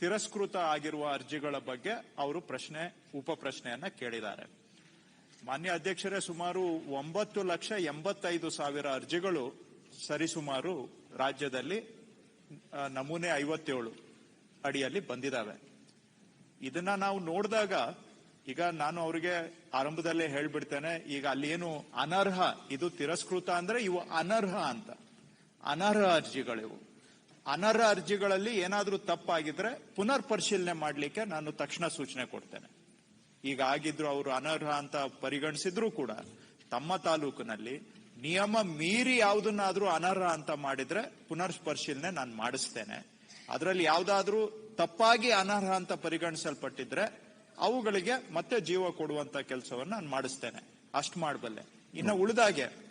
ತಿರಸ್ಕೃತ ಆಗಿರುವ ಅರ್ಜಿಗಳ ಬಗ್ಗೆ ಅವರು ಪ್ರಶ್ನೆ ಉಪ ಪ್ರಶ್ನೆಯನ್ನ ಕೇಳಿದ್ದಾರೆ. ಮಾನ್ಯ ಅಧ್ಯಕ್ಷರೇ, ಸುಮಾರು ಒಂಬತ್ತು ಲಕ್ಷ ಎಂಬತ್ತೈದು ಸಾವಿರ ಅರ್ಜಿಗಳು ಸರಿಸುಮಾರು ರಾಜ್ಯದಲ್ಲಿ ನಮೂನೆ ಐವತ್ತೇಳು ಅಡಿಯಲ್ಲಿ ಬಂದಿದ್ದಾವೆ. ಇದನ್ನ ನಾವು ನೋಡಿದಾಗ, ಈಗ ನಾನು ಅವರಿಗೆ ಆರಂಭದಲ್ಲೇ ಹೇಳ್ಬಿಡ್ತೇನೆ, ಈಗ ಅಲ್ಲಿ ಏನು ಅನರ್ಹ, ಇದು ತಿರಸ್ಕೃತ ಅಂದ್ರೆ ಇವು ಅನರ್ಹ ಅಂತ. ಅನರ್ಹ ಅರ್ಜಿಗಳಿವು. ಅನರ್ಹ ಅರ್ಜಿಗಳಲ್ಲಿ ಏನಾದರೂ ತಪ್ಪಾಗಿದ್ರೆ ಪುನರ್ ಪರಿಶೀಲನೆ ಮಾಡಲಿಕ್ಕೆ ನಾನು ತಕ್ಷಣ ಸೂಚನೆ ಕೊಡ್ತೇನೆ. ಈಗ ಆಗಿದ್ರು ಅವರು ಅನರ್ಹ ಅಂತ ಪರಿಗಣಿಸಿದ್ರು ಕೂಡ ತಮ್ಮ ತಾಲೂಕಿನಲ್ಲಿ ನಿಯಮ ಮೀರಿ ಯಾವುದನ್ನಾದ್ರೂ ಅನರ್ಹ ಅಂತ ಮಾಡಿದ್ರೆ ಪುನರ್ ಪರಿಶೀಲನೆ ನಾನು ಮಾಡಿಸ್ತೇನೆ. ಅದರಲ್ಲಿ ಯಾವುದಾದ್ರೂ ತಪ್ಪಾಗಿ ಅನರ್ಹ ಅಂತ ಪರಿಗಣಿಸಲ್ಪಟ್ಟಿದ್ರೆ ಅವುಗಳಿಗೆ ಮತ್ತೆ ಜೀವ ಕೊಡುವಂತ ಕೆಲಸವನ್ನು ನಾನು ಮಾಡಿಸ್ತೇನೆ. ಅಷ್ಟು ಮಾಡಬಲ್ಲೆ. ಇನ್ನು ಉಳಿದಾಗೆ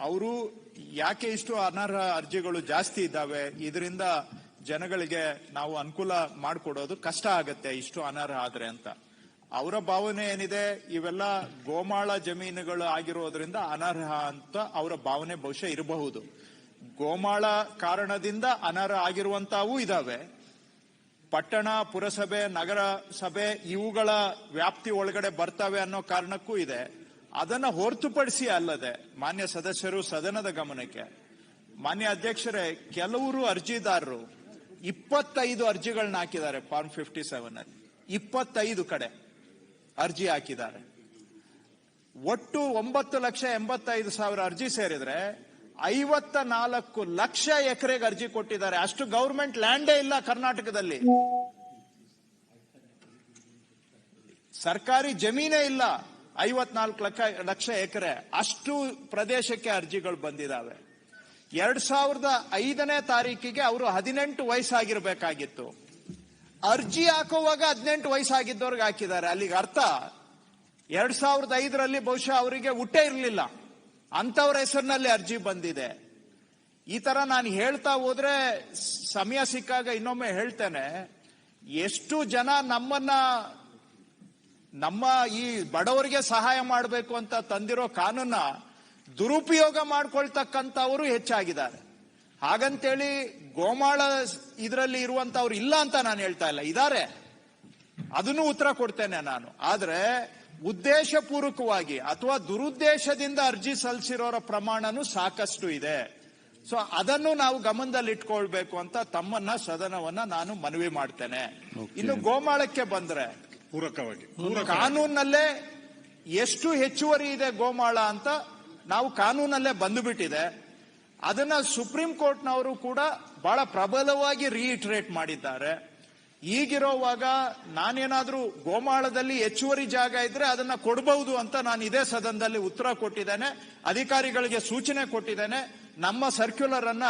ಅವರು ಯಾಕೆ ಇಷ್ಟು ಅನರ್ಹ ಅರ್ಜಿಗಳು ಜಾಸ್ತಿ ಇದ್ದಾವೆ? ಇದರಿಂದ ಜನಗಳಿಗೆ ನಾವು ಅನುಕೂಲ ಮಾಡಿಕೊಡೋದು ಕಷ್ಟ ಆಗತ್ತೆ ಇಷ್ಟು ಅನರ್ಹ ಆದ್ರೆ ಅಂತ. ಅವರ ಭಾವನೆ ಏನಿದೆ? ಇವೆಲ್ಲ ಗೋಮಾಳ ಜಮೀನುಗಳು ಆಗಿರೋದ್ರಿಂದ ಅನರ್ಹ ಅಂತ ಅವರ ಭಾವನೆ ಬಹುಶಃ ಇರಬಹುದು. ಗೋಮಾಳ ಕಾರಣದಿಂದ ಅನರ್ಹ ಆಗಿರುವಂತಾವು ಇದಾವೆ. ಪಟ್ಟಣ, ಪುರಸಭೆ ನಗರ ಸಭೆ ಇವುಗಳ ವ್ಯಾಪ್ತಿ ಒಳಗಡೆ ಬರ್ತವೆ ಅನ್ನೋ ಕಾರಣಕ್ಕೂ ಇದೆ. ಅದನ್ನ ಹೊರತುಪಡಿಸಿ ಅಲ್ಲದೆ ಮಾನ್ಯ ಸದಸ್ಯರು ಸದನದ ಗಮನಕ್ಕೆ, ಮಾನ್ಯ ಅಧ್ಯಕ್ಷರೇ, ಕೆಲವರು ಅರ್ಜಿದಾರರು ಇಪ್ಪತ್ತೈದು ಅರ್ಜಿಗಳನ್ನ ಹಾಕಿದ್ದಾರೆ ಫಾರ್ಮ್ ಫಿಫ್ಟಿ ಸೆವೆನ್ ಅಲ್ಲಿ. ಇಪ್ಪತ್ತೈದು ಕಡೆ ಅರ್ಜಿ ಹಾಕಿದ್ದಾರೆ. ಒಟ್ಟು ಒಂಬತ್ತು ಲಕ್ಷ ಎಂಬತ್ತೈದು ಸಾವಿರ ಅರ್ಜಿ ಸೇರಿದ್ರೆ ಐವತ್ತ ನಾಲ್ಕು ಲಕ್ಷ ಎಕರೆಗೆ ಅರ್ಜಿ ಕೊಟ್ಟಿದ್ದಾರೆ. ಅಷ್ಟು ಗೌರ್ಮೆಂಟ್ ಲ್ಯಾಂಡೇ ಇಲ್ಲ ಕರ್ನಾಟಕದಲ್ಲಿ. ಸರ್ಕಾರಿ ಜಮೀನೇ ಇಲ್ಲ. ಐವತ್ನಾಲ್ಕು ಲಕ್ಷ ಲಕ್ಷ ಎಕರೆ, ಅಷ್ಟು ಪ್ರದೇಶಕ್ಕೆ ಅರ್ಜಿಗಳು ಬಂದಿದ್ದಾವೆ ಎರಡ್ ಸಾವಿರದ ಐದನೇ ತಾರೀಕಿಗೆ ಅವರು ಹದಿನೆಂಟು ವಯಸ್ಸಾಗಿರ್ಬೇಕಾಗಿತ್ತು. ಅರ್ಜಿ ಹಾಕುವಾಗ ಹದಿನೆಂಟು ವಯಸ್ಸಾಗಿದ್ದವ್ರಿಗೆ ಹಾಕಿದ್ದಾರೆ. ಅಲ್ಲಿಗೆ ಅರ್ಥ, ಎರಡ್ ಸಾವಿರದ ಐದರಲ್ಲಿ ಬಹುಶಃ ಅವರಿಗೆ ಹುಟ್ಟೇ ಇರಲಿಲ್ಲ. ಅಂತವ್ರ ಹೆಸರಿನಲ್ಲಿ ಅರ್ಜಿ ಬಂದಿದೆ. ಈ ತರ ನಾನು ಹೇಳ್ತಾ ಹೋದ್ರೆ ಸಮಯ ಸಿಕ್ಕಾಗ ಇನ್ನೊಮ್ಮೆ ಹೇಳ್ತೇನೆ. ಎಷ್ಟು ಜನ ನಮ್ಮನ್ನ ನಮ್ಮ ಈ ಬಡವರಿಗೆ ಸಹಾಯ ಮಾಡಬೇಕು ಅಂತ ತಂದಿರೋ ಕಾನೂನ ದುರುಪಯೋಗ ಮಾಡ್ಕೊಳ್ತಕ್ಕಂಥವರು ಹೆಚ್ಚಾಗಿದ್ದಾರೆ. ಹಾಗಂತೇಳಿ ಗೋಮಾಳ ಇದರಲ್ಲಿ ಇರುವಂತವ್ರು ಇಲ್ಲ ಅಂತ ನಾನು ಹೇಳ್ತಾ ಇಲ್ಲ. ಇದ್ದಾರೆ ಅದನ್ನು ಉತ್ತರ ಕೊಡ್ತೇನೆ ನಾನು. ಆದ್ರೆ ಉದ್ದೇಶಪೂರ್ವಕವಾಗಿ ಅಥವಾ ದುರುದ್ದೇಶದಿಂದ ಅರ್ಜಿ ಸಲ್ಲಿಸಿರೋರ ಪ್ರಮಾಣನೂ ಸಾಕಷ್ಟು ಇದೆ. ಸೊ ಅದನ್ನು ನಾವು ಗಮನದಲ್ಲಿ ಇಟ್ಕೊಳ್ಬೇಕು ಅಂತ ತಮ್ಮನ್ನ ಸದನವನ್ನ ನಾನು ಮನವಿ ಮಾಡ್ತೇನೆ. ಇನ್ನು ಗೋಮಾಳಕ್ಕೆ ಬಂದ್ರೆ ಪೂರಕವಾಗಿ. ಕಾನೂನಲ್ಲೇ ಎಷ್ಟು ಹೆಚ್ಚುವರಿ ಇದೆ ಗೋಮಾಳ ಅಂತ ನಾವು ಕಾನೂನಲ್ಲೇ ಬಂದುಬಿಟ್ಟಿದೆ. ಅದನ್ನ ಸುಪ್ರೀಂ ಕೋರ್ಟ್ನವರು ಕೂಡ ಬಹಳ ಪ್ರಬಲವಾಗಿ ರೀಇಟ್ರೇಟ್ ಮಾಡಿದ್ದಾರೆ. ಈಗಿರೋವಾಗ ನಾನೇನಾದ್ರೂ ಗೋಮಾಳದಲ್ಲಿ ಹೆಚ್ಚುವರಿ ಜಾಗ ಇದ್ರೆ ಅದನ್ನ ಕೊಡಬಹುದು ಅಂತ ನಾನು ಇದೇ ಸದನದಲ್ಲಿ ಉತ್ತರ ಕೊಟ್ಟಿದ್ದೇನೆ. ಅಧಿಕಾರಿಗಳಿಗೆ ಸೂಚನೆ ಕೊಟ್ಟಿದ್ದೇನೆ. ನಮ್ಮ ಸರ್ಕ್ಯುಲರ್ ಅನ್ನ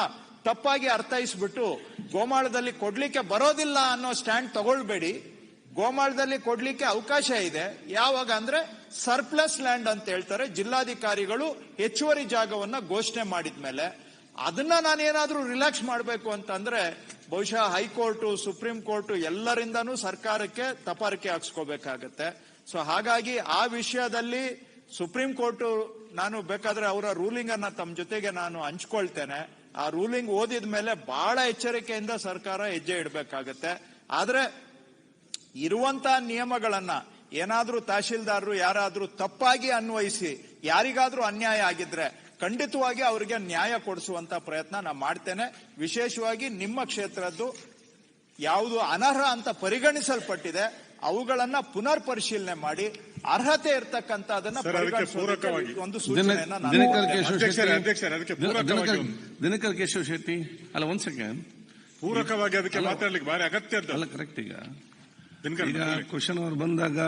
ತಪ್ಪಾಗಿ ಅರ್ಥೈಸ್ಬಿಟ್ಟು ಗೋಮಾಳದಲ್ಲಿ ಕೊಡ್ಲಿಕ್ಕೆ ಬರೋದಿಲ್ಲ ಅನ್ನೋ ಸ್ಟ್ಯಾಂಡ್ ತಗೊಳ್ಬೇಡಿ. ಗೋಮಾಳದಲ್ಲಿ ಕೊಡ್ಲಿಕ್ಕೆ ಅವಕಾಶ ಇದೆ. ಯಾವಾಗ ಅಂದ್ರೆ ಸರ್ಪ್ಲಸ್ ಲ್ಯಾಂಡ್ ಅಂತ ಹೇಳ್ತಾರೆ. ಜಿಲ್ಲಾಧಿಕಾರಿಗಳು ಹೆಚ್ಚುವರಿ ಜಾಗವನ್ನ ಘೋಷಣೆ ಮಾಡಿದ್ಮೇಲೆ. ಅದನ್ನ ನಾನೇನಾದ್ರೂ ರಿಲ್ಯಾಕ್ಸ್ ಮಾಡಬೇಕು ಅಂತಂದ್ರೆ ಬಹುಶಃ ಹೈಕೋರ್ಟ್, ಸುಪ್ರೀಂ ಕೋರ್ಟ್ ಎಲ್ಲರಿಂದನೂ ಸರ್ಕಾರಕ್ಕೆ ತಪಾರಿಕೆ ಹಾಕ್ಸ್ಕೋಬೇಕಾಗತ್ತೆ. ಸೊ ಹಾಗಾಗಿ ಆ ವಿಷಯದಲ್ಲಿ ಸುಪ್ರೀಂ ಕೋರ್ಟ್ ನಾನು ಬೇಕಾದ್ರೆ ಅವರ ರೂಲಿಂಗ್ ಅನ್ನ ತಮ್ಮ ಜೊತೆಗೆ ನಾನು ಹಂಚ್ಕೊಳ್ತೇನೆ. ಆ ರೂಲಿಂಗ್ ಓದಿದ ಮೇಲೆ ಬಹಳ ಎಚ್ಚರಿಕೆಯಿಂದ ಸರ್ಕಾರ ಹೆಜ್ಜೆ ಇಡಬೇಕಾಗತ್ತೆ. ಆದ್ರೆ ಇರುವಂತ ನಿಯಮಗಳನ್ನ ಏನಾದ್ರೂ ತಹಶೀಲ್ದಾರರು ಯಾರಾದ್ರೂ ತಪ್ಪಾಗಿ ಅನ್ವಯಿಸಿ ಯಾರಿಗಾದ್ರೂ ಅನ್ಯಾಯ ಆಗಿದ್ರೆ ಖಂಡಿತವಾಗಿ ಅವರಿಗೆ ನ್ಯಾಯ ಕೊಡಿಸುವಂತ ಪ್ರಯತ್ನ ನಾನು ಮಾಡ್ತೇನೆ. ವಿಶೇಷವಾಗಿ ನಿಮ್ಮ ಕ್ಷೇತ್ರದ್ದು ಯಾವುದು ಅನರ್ಹ ಅಂತ ಪರಿಗಣಿಸಲ್ಪಟ್ಟಿದೆ ಅವುಗಳನ್ನ ಪುನರ್ ಪರಿಶೀಲನೆ ಮಾಡಿ ಅರ್ಹತೆ ಇರತಕ್ಕಂತ ದಿನಕರ್ ಕೇಶವ ಶೆಟ್ಟಿ ಅಧ್ಯಕ್ಷರೇ, ಅದಕ್ಕೆ ಪೂರಕವಾಗಿ ದಿನಕರ್- ಒಂದು- ಶೆಟ್ಟಿ ಅಲ್ಲ ಒಂದ್ ಸೆಕೆಂಡ್ ಪೂರಕವಾಗಿ ಅದಕ್ಕೆ. ಮಾತಾಡ್ಲಿಕ್ಕೆ ಭಾರಿ ಅಗತ್ಯ ಅಲ್ಲ ಕರೆಕ್ಟ್ ಈಗ. ಈಗ. ಕ್ವಶನ್ ಅವ್ರು ಬಂದಾಗ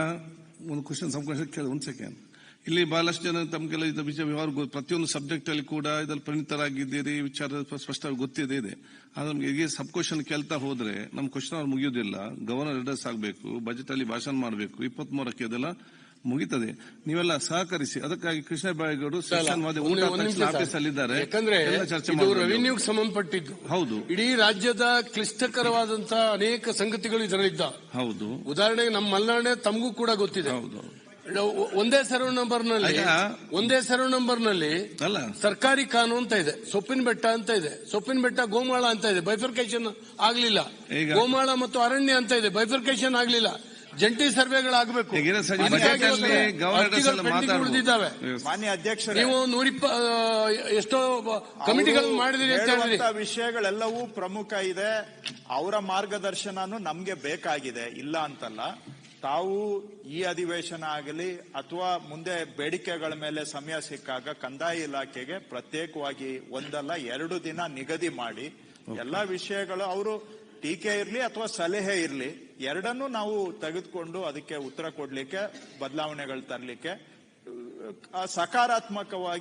ಒಂದು ಕ್ವಶನ್ ಸಂಕೋಶ ಕೇಳಿ ಒಂದ್ ಸೆಕೆಂಡ್ ಇಲ್ಲಿ ಬಹಳಷ್ಟು ಜನ ತಮಗೆಲ್ಲ ಇದು ವಿಷಯ ವ್ಯವಹಾರ ಪ್ರತಿಯೊಂದು ಸಬ್ಜೆಕ್ಟ್ ಅಲ್ಲಿ ಕೂಡ ಇದ್ರಲ್ಲಿ ಪರಿಣಿತರಾಗಿದ್ದೀರಿ ವಿಚಾರ ಸ್ಪಷ್ಟವಾಗಿ ಗೊತ್ತಿದೆ ಇದೆ. ಆದ್ರೆ ನಮ್ಗೆ ಈಗ ಸಬ್ ಕ್ವಶನ್ ಕೇಳ್ತಾ ಹೋದ್ರೆ ನಮ್ ಕ್ವಶನ್ ಅವ್ರು ಮುಗಿಯೋದಿಲ್ಲ. ಗವರ್ನರ್ ಅಡ್ರೆಸ್ ಆಗಬೇಕು ಬಜೆಟ್ ಅಲ್ಲಿ ಭಾಷಣ ಮಾಡಬೇಕು ಇಪ್ಪತ್ತ್ ಮೂರಕ್ಕೆ ಅದೆಲ್ಲ ಮುಗಿತದೆ. ನೀವೆಲ್ಲ ಸಹಕರಿಸಿ. ಅದಕ್ಕಾಗಿ ಕೃಷ್ಣ. ಆಫೀಸ್ ಅಲ್ಲಿದ್ದಾರೆ. ರೆವಿನ್ಯೂಗೆ ಸಂಬಂಧಪಟ್ಟಿದ್ದು. ಹೌದು. ಇಡೀ ರಾಜ್ಯದ ಕ್ಲಿಷ್ಟಕರವಾದಂತಹ ಅನೇಕ ಸಂಗತಿಗಳು ಇದರಲ್ಲಿದ್ದ. ಹೌದು. ಉದಾಹರಣೆಗೆ ನಮ್ಮ ಮಲ್ನಾಡೆ ತಮಗೂ ಕೂಡ ಗೊತ್ತಿದೆ. ಹೌದು. ಒಂದೇ ಸರ್ವ ನಂಬರ್ನಲ್ಲಿ ಒಂದೇ ಸರ್ವ ನಂಬರ್ನಲ್ಲಿ ಅಲ್ಲ. ಸರ್ಕಾರಿ ಕಾನು ಅಂತ ಇದೆ. ಸೊಪ್ಪಿನ ಬೆಟ್ಟ ಅಂತ ಇದೆ. ಸೊಪ್ಪಿನ ಬೆಟ್ಟ ಗೋಮಾಳ ಅಂತ ಇದೆ. ಬೈಫರ್ಕೇಶನ್ ಆಗ್ಲಿಲ್ಲ. ಗೋಮಾಳ ಮತ್ತು ಅರಣ್ಯ ಅಂತ ಇದೆ. ಬೈಫರ್ಕೇಶನ್ ಆಗ್ಲಿಲ್ಲ. ಜಂಟಿ ಸರ್ವೆಗಳಾಗಬೇಕು. ಉಳಿದಿದ್ದಾವೆ. ಮಾನ್ಯ ಅಧ್ಯಕ್ಷರೇ ನೀವು ನೂರಿಪ್ಪ ಎಷ್ಟೋ ಕಮಿಟಿಗಳು ಮಾಡಿದಿರಿ ಅಂತ ಹೇಳಿದ್ರಿ. ವಿಷಯಗಳೆಲ್ಲವೂ ಪ್ರಮುಖ ಇದೆ. ಅವರ ಮಾರ್ಗದರ್ಶನನು ನಮ್ಗೆ ಬೇಕಾಗಿದೆ. ಇಲ್ಲ ಅಂತಲ್ಲ ತಾವು ಈ ಅಧಿವೇಶನ ಆಗಲಿ ಅಥವಾ ಮುಂದೆ ಬೇಡಿಕೆಗಳ ಮೇಲೆ ಸಮಯ ಸಿಕ್ಕಾಗ ಕಂದಾಯ ಇಲಾಖೆಗೆ ಪ್ರತ್ಯೇಕವಾಗಿ ಒಂದಲ್ಲ ಎರಡು ದಿನ ನಿಗದಿ ಮಾಡಿ ಎಲ್ಲಾ ವಿಷಯಗಳು ಅವರು ಟೀಕೆ ಇರಲಿ ಅಥವಾ ಸಲಹೆ ಇರ್ಲಿ ಎರಡನ್ನೂ ನಾವು ತೆಗೆದುಕೊಂಡು ಅದಕ್ಕೆ ಉತ್ತರ ಕೊಡಲಿಕ್ಕೆ ಬದಲಾವಣೆಗಳು ತರಲಿಕ್ಕೆ ಸಕಾರಾತ್ಮಕವಾಗಿ